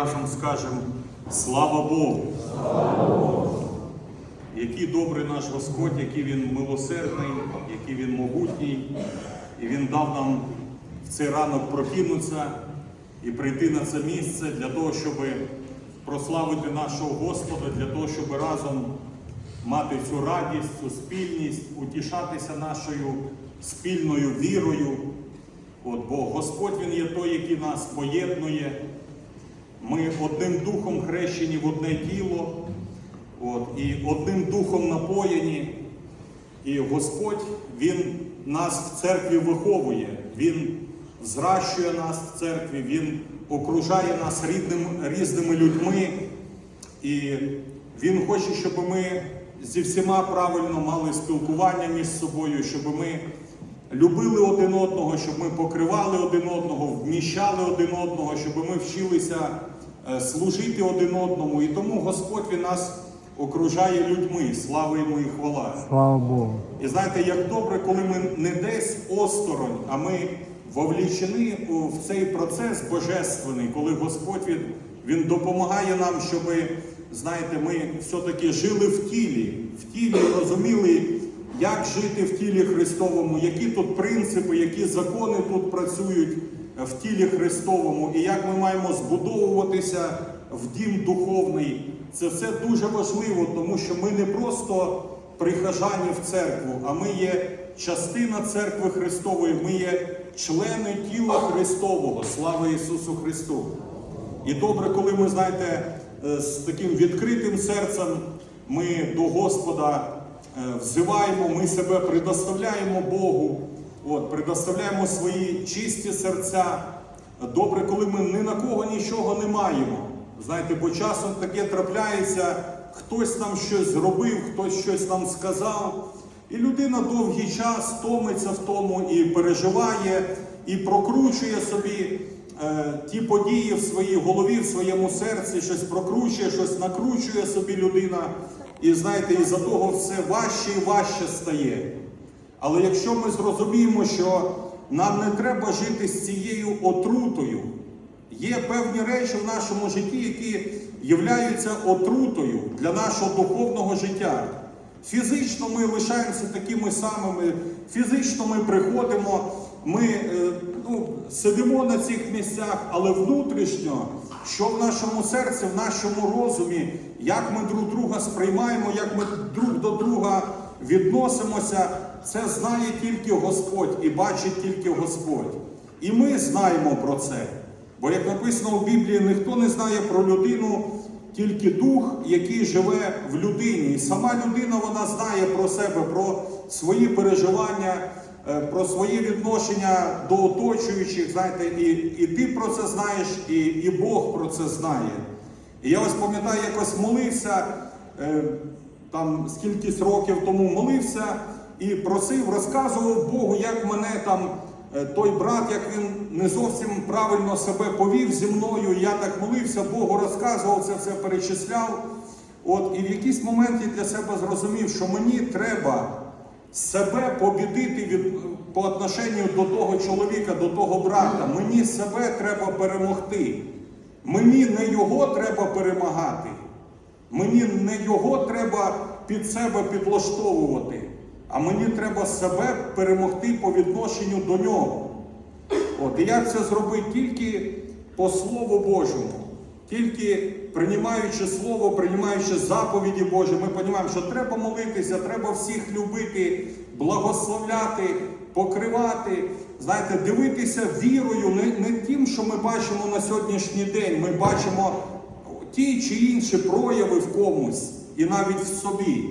разом скажемо слава Богу. Який добрий наш Господь, який Він милосердний, який Він могутній, і Він дав нам в цей ранок прокинутися і прийти на це місце для того, щоб прославити нашого Господа, для того, щоб разом мати цю радість, цю спільність, утішатися нашою спільною вірою. От, бо Господь Він є той, який нас поєднує. Ми одним духом хрещені в одне тіло, от, і одним духом напоєні. І Господь Він нас в церкві виховує, Він зращує нас в церкві, Він окружає нас рідним, різними людьми. І Він хоче, щоб ми зі всіма правильно мали спілкування між собою, щоб ми любили один одного, щоб ми покривали один одного, вміщали один одного, щоб ми вчилися служити один одному. І тому Господь Він нас окружає людьми. Слава йому і хвала. Слава Богу. І знаєте, як добре, коли ми не десь осторонь, а ми вовлічені в цей процес божественний, коли Господь він, він допомагає нам, щоб, знаєте, ми все-таки жили в тілі, в тілі розуміли, як жити в тілі Христовому, які тут принципи, які закони тут працюють в тілі Христовому, і як ми маємо збудовуватися в дім духовний. Це все дуже важливо, тому що ми не просто прихожані в церкву, а ми є частина церкви Христової, ми є члени тіла Христового. Слава Ісусу Христу! І добре, коли ми, знаєте, е, з таким відкритим серцем ми до Господа е, взиваємо, ми себе предоставляємо Богу, от, предоставляємо свої чисті серця. Добре, коли ми ні на кого нічого не маємо. Знаєте, бо часом таке трапляється, хтось нам щось зробив, хтось щось нам сказав. І людина довгий час томиться в тому і переживає, і прокручує собі е, ті події в своїй голові, в своєму серці, щось прокручує, щось накручує собі людина. І знаєте, і за того все важче і важче стає. Але якщо ми зрозуміємо, що нам не треба жити з цією отрутою, є певні речі в нашому житті, які являються отрутою для нашого духовного життя. Фізично ми лишаємося такими самими, фізично ми приходимо, ми е, ну, сидимо на цих місцях, але внутрішньо, що в нашому серці, в нашому розумі, як ми друг друга сприймаємо, як ми друг до друга відносимося, це знає тільки Господь і бачить тільки Господь. І ми знаємо про це. Бо, як написано в Біблії, ніхто не знає про людину, тільки дух, який живе в людині. І сама людина вона знає про себе, про свої переживання, е, про своє відношення до оточуючих. Знаєте, і, і ти про це знаєш, і, і Бог про це знає. І я ось пам'ятаю, якось молився, е, там скількись років тому молився і просив, розказував Богу, як мене там е, той брат, як він не зовсім правильно себе повів зі мною. Я так молився, Богу розказував це, все перечисляв. От, і в якийсь момент я для себе зрозумів, що мені треба себе побідити від, по отношенню до того чоловіка, до того брата. Мені себе треба перемогти. Мені не його треба перемагати. Мені не його треба під себе підлаштовувати, а мені треба себе перемогти по відношенню до нього. От, і як це зробити тільки по Слову Божому, тільки приймаючи Слово, приймаючи заповіді Божі, ми розуміємо, що треба молитися, треба всіх любити, благословляти, покривати, знаєте, дивитися вірою, не, не тим, що ми бачимо на сьогоднішній день. Ми бачимо ті чи інші прояви в комусь і навіть в собі.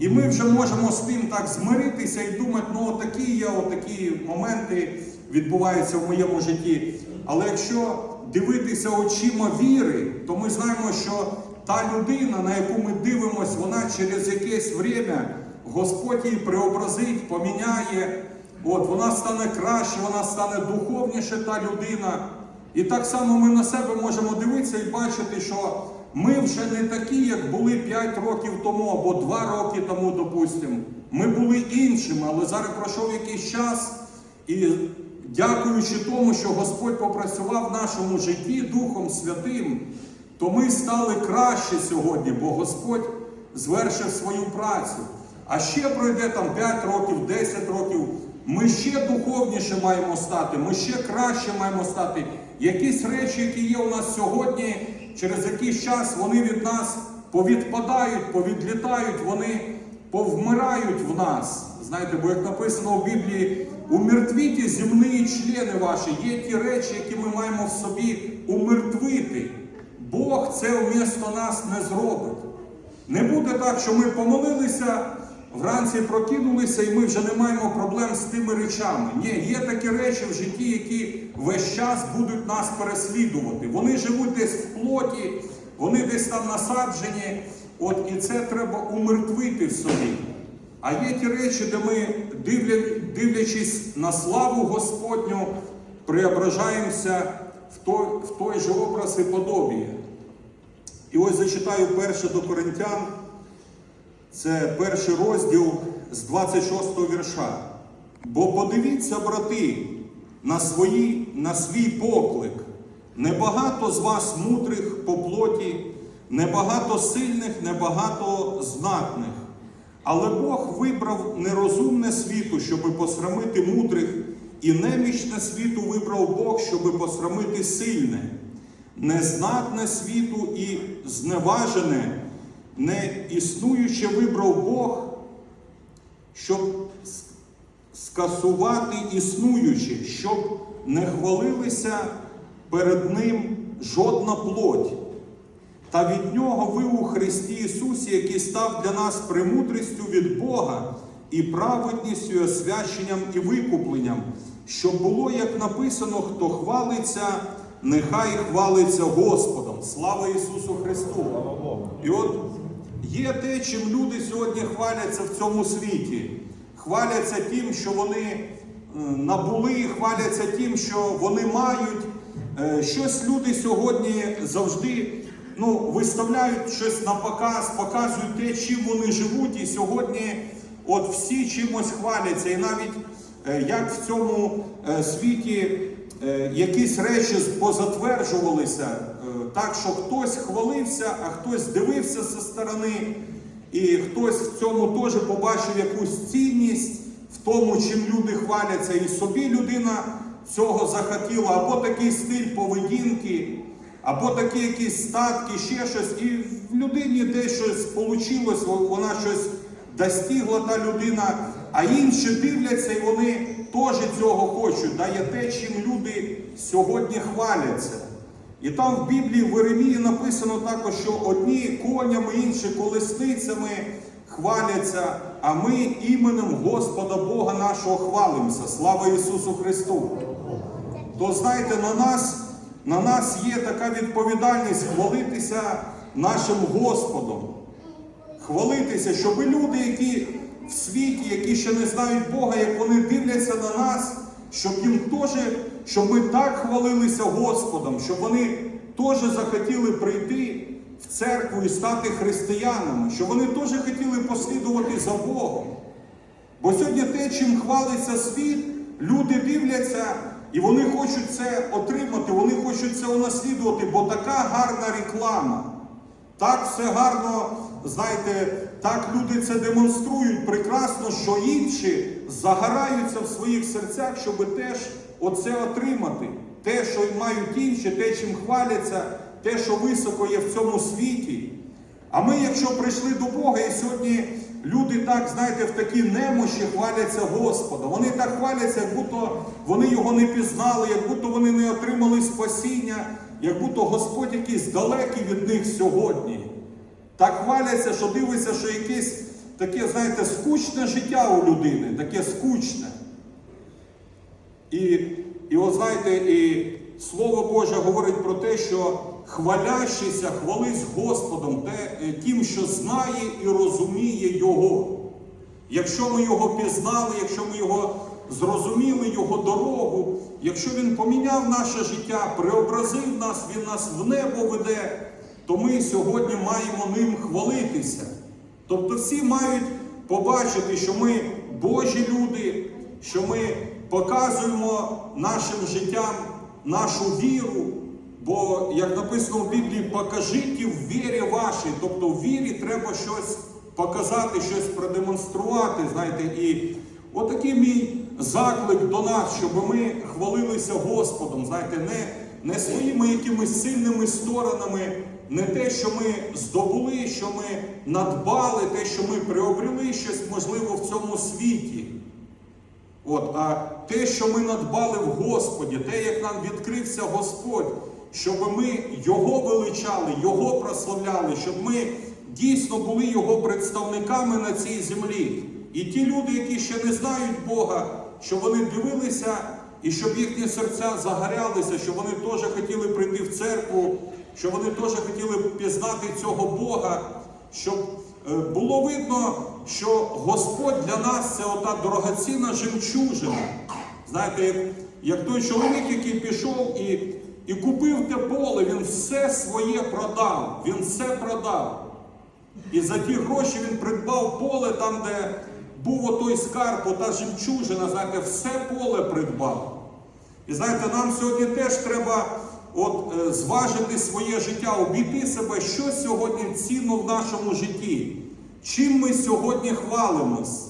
І ми вже можемо з тим так змиритися і думати, ну отакі є, отакі моменти відбуваються в моєму житті. Але якщо дивитися очима віри, то ми знаємо, що та людина, на яку ми дивимося, вона через якесь время Господь її преобразить, поміняє. От, вона стане краще, вона стане духовніше та людина. І так само ми на себе можемо дивитися і бачити, що ми вже не такі, як були 5 років тому або 2 роки тому, допустимо. Ми були іншими, але зараз пройшов якийсь час, і дякуючи тому, що Господь попрацював в нашому житті Духом Святим, то ми стали краще сьогодні, бо Господь звершив свою працю. А ще пройде там 5 років, 10 років. Ми ще духовніше маємо стати, ми ще краще маємо стати. Якісь речі, які є у нас сьогодні, через якийсь час вони від нас повідпадають, повідлітають, вони повмирають в нас. Знаєте, бо як написано в Біблії, умертвіть земні члени ваші, є ті речі, які ми маємо в собі умертвити. Бог це вмісто нас не зробить. Не буде так, що ми помолилися, вранці прокинулися, і ми вже не маємо проблем з тими речами. Ні, є такі речі в житті, які весь час будуть нас переслідувати. Вони живуть десь в плоті, вони десь там насаджені. От і це треба умертвити в собі. А є ті речі, де ми, дивля- дивлячись на славу Господню, преображаємося в той, в той же образ і подобіє. І ось зачитаю перше до Коринтян, це перший розділ з 26 вірша. Бо подивіться, брати, на, свої, на свій поклик. Небагато з вас мудрих по плоті, небагато сильних, небагато знатних. Але Бог вибрав нерозумне світу, щоби посрамити мудрих, і немічне світу вибрав Бог, щоби посрамити сильне незнатне світу і зневажене, не існуюче вибрав Бог, щоб скасувати існуюче, щоб не хвалилися перед Ним жодна плоть. Та від нього ви у Христі Ісусі, який став для нас премудрістю від Бога і праведністю, і освяченням і викупленням, щоб було, як написано, хто хвалиться, нехай хвалиться Господом. Слава Ісусу Христу! І от є те, чим люди сьогодні хваляться в цьому світі. Хваляться тим, що вони е, набули, хваляться тим, що вони мають. Е, Щось люди сьогодні завжди ну, виставляють щось на показ, показують те, чим вони живуть. І сьогодні от всі чимось хваляться. І навіть е, як в цьому світі якісь речі позатверджувалися, так що хтось хвалився, а хтось дивився зі сторони, і хтось в цьому теж побачив якусь цінність в тому, чим люди хваляться, і собі людина цього захотіла, або такий стиль поведінки, або такі якісь статки, ще щось. І в людині десь щось вийшло, вона щось достигла та людина, а інші дивляться і вони теж цього хочуть. Да, є те, чим люди сьогодні хваляться. І там в Біблії в Єремії написано також, що одні конями, інші колесницями хваляться, а ми іменем Господа Бога нашого хвалимося. Слава Ісусу Христу! То знаєте, на нас, на нас є така відповідальність хвалитися нашим Господом. Хвалитися, щоб люди, які в світі, які ще не знають Бога, як вони дивляться на нас, щоб їм теж, щоб ми так хвалилися Господом, щоб вони теж захотіли прийти в церкву і стати християнами, щоб вони теж хотіли послідувати за Богом. Бо сьогодні те, чим хвалиться світ, люди дивляться і вони хочуть це отримати, вони хочуть це унаслідувати, бо така гарна реклама. Так все гарно, знаєте, так люди це демонструють прекрасно, що інші загораються в своїх серцях, щоб теж оце отримати. Те, що мають інші, те, чим хваляться, те, що високо є в цьому світі. А ми, якщо прийшли до Бога, і сьогодні люди так, знаєте, в такій немощі хваляться Господа. Вони так хваляться, як будто вони його не пізнали, як будто вони не отримали спасіння, як будто Господь якийсь далекий від них сьогодні. Так хваляться, що дивиться, що якесь таке, знаєте, скучне життя у людини, таке скучне. І, і от знаєте, і Слово Боже говорить про те, що хвалящийся, хвались Господом те, е, тим, що знає і розуміє Його. Якщо ми його пізнали, якщо ми його зрозуміли, його дорогу, якщо Він поміняв наше життя, преобразив нас, Він нас в небо веде, то ми сьогодні маємо ним хвалитися. Тобто всі мають побачити, що ми Божі люди, що ми показуємо нашим життям нашу віру. Бо, як написано в Біблії, покажіть в вірі вашій. Тобто в вірі треба щось показати, щось продемонструвати. Знаєте, і отакий мій заклик до нас, щоб ми хвалилися Господом, знаєте, не, не своїми якимись сильними сторонами, не те, що ми здобули, що ми надбали, те, що ми приобрели щось можливо в цьому світі. От, а те, що ми надбали в Господі, те, як нам відкрився Господь, щоб ми Його величали, Його прославляли, щоб ми дійсно були Його представниками на цій землі. І ті люди, які ще не знають Бога, щоб вони дивилися і щоб їхні серця загорялися, щоб вони теж хотіли прийти в церкву, щоб вони теж хотіли пізнати цього Бога, щоб е, було видно, що Господь для нас це ота дорогоцінна жемчужина. Знаєте, як, як той чоловік, який пішов і, і купив те поле, він все своє продав, він все продав. І за ті гроші він придбав поле там, де був отой скарб, ота жемчужина, знаєте, все поле придбав. І знаєте, нам сьогодні теж треба от, е, зважити своє життя, обійти себе, що сьогодні цінно в нашому житті. Чим ми сьогодні хвалимось?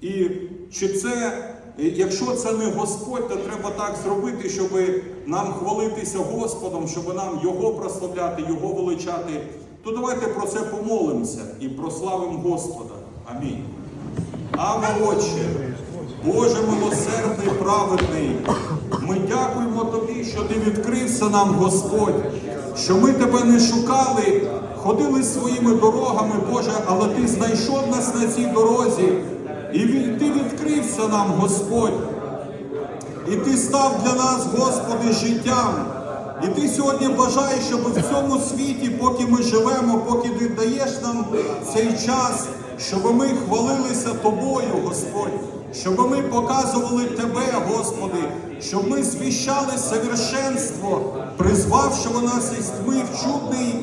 І чи це, е, якщо це не Господь, то треба так зробити, щоб нам хвалитися Господом, щоб нам Його прославляти, Його величати. То давайте про це помолимося і прославимо Господа. Амінь. Ава Отче, Боже милосердний, праведний, ми дякуємо Тобі, що Ти відкрився нам, Господь, що ми тебе не шукали, ходили своїми дорогами, Боже, але Ти знайшов нас на цій дорозі, і Ти відкрився нам, Господь. І ти став для нас, Господи, життям. І ти сьогодні бажаєш, щоб в цьому світі, поки ми живемо, поки ти даєш нам цей час, щоб ми хвалилися Тобою, Господь, щоб ми показували Тебе, Господи, щоб ми звіщали совершенство, призвавшого нас із тьми в чудний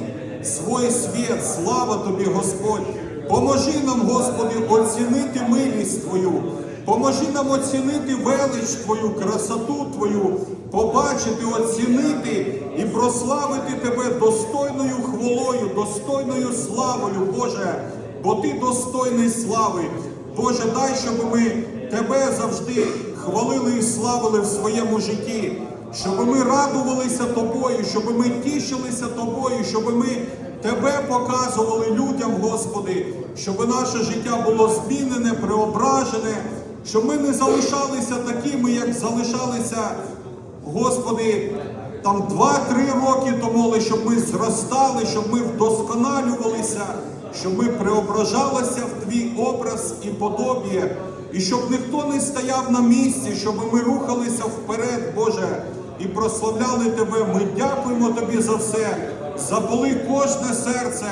свой світ. Слава Тобі, Господь! Поможи нам, Господи, оцінити милість Твою. Поможи нам оцінити велич Твою, красоту Твою, побачити, оцінити і прославити Тебе достойною хвалою, достойною славою, Боже, бо Ти достойний слави. Боже, дай, щоб ми Тебе завжди хвалили і славили в своєму житті, щоб ми радувалися Тобою, щоб ми тішилися Тобою, щоб ми Тебе показували людям, Господи, щоб наше життя було змінене, преображене, щоб ми не залишалися такими, як залишалися, Господи, там 2-3 роки тому, щоб ми зростали, щоб ми вдосконалювалися, щоб ми преображалися в Твій образ і подобіє, і щоб ніхто не стояв на місці, щоб ми рухалися вперед, Боже, і прославляли Тебе. Ми дякуємо Тобі за все. Запали кожне серце,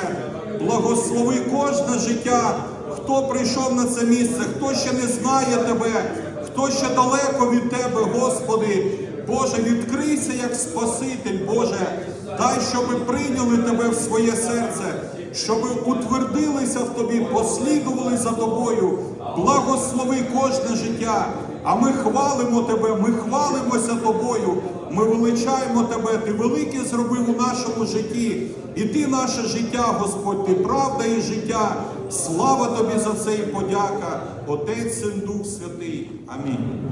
благослови кожне життя, хто прийшов на це місце, хто ще не знає Тебе, хто ще далеко від Тебе, Господи. Боже, відкрийся як Спаситель, Боже, дай, щоб прийняли Тебе в своє серце, щоб утвердилися в Тобі, послідували за Тобою, благослови кожне життя. А ми хвалимо Тебе, ми хвалимося Тобою, ми величаємо Тебе, Ти велике зробив у нашому житті. І Ти наше життя, Господь, Ти правда і життя. Слава Тобі за це і подяка, Отець, Син, Дух Святий. Амінь.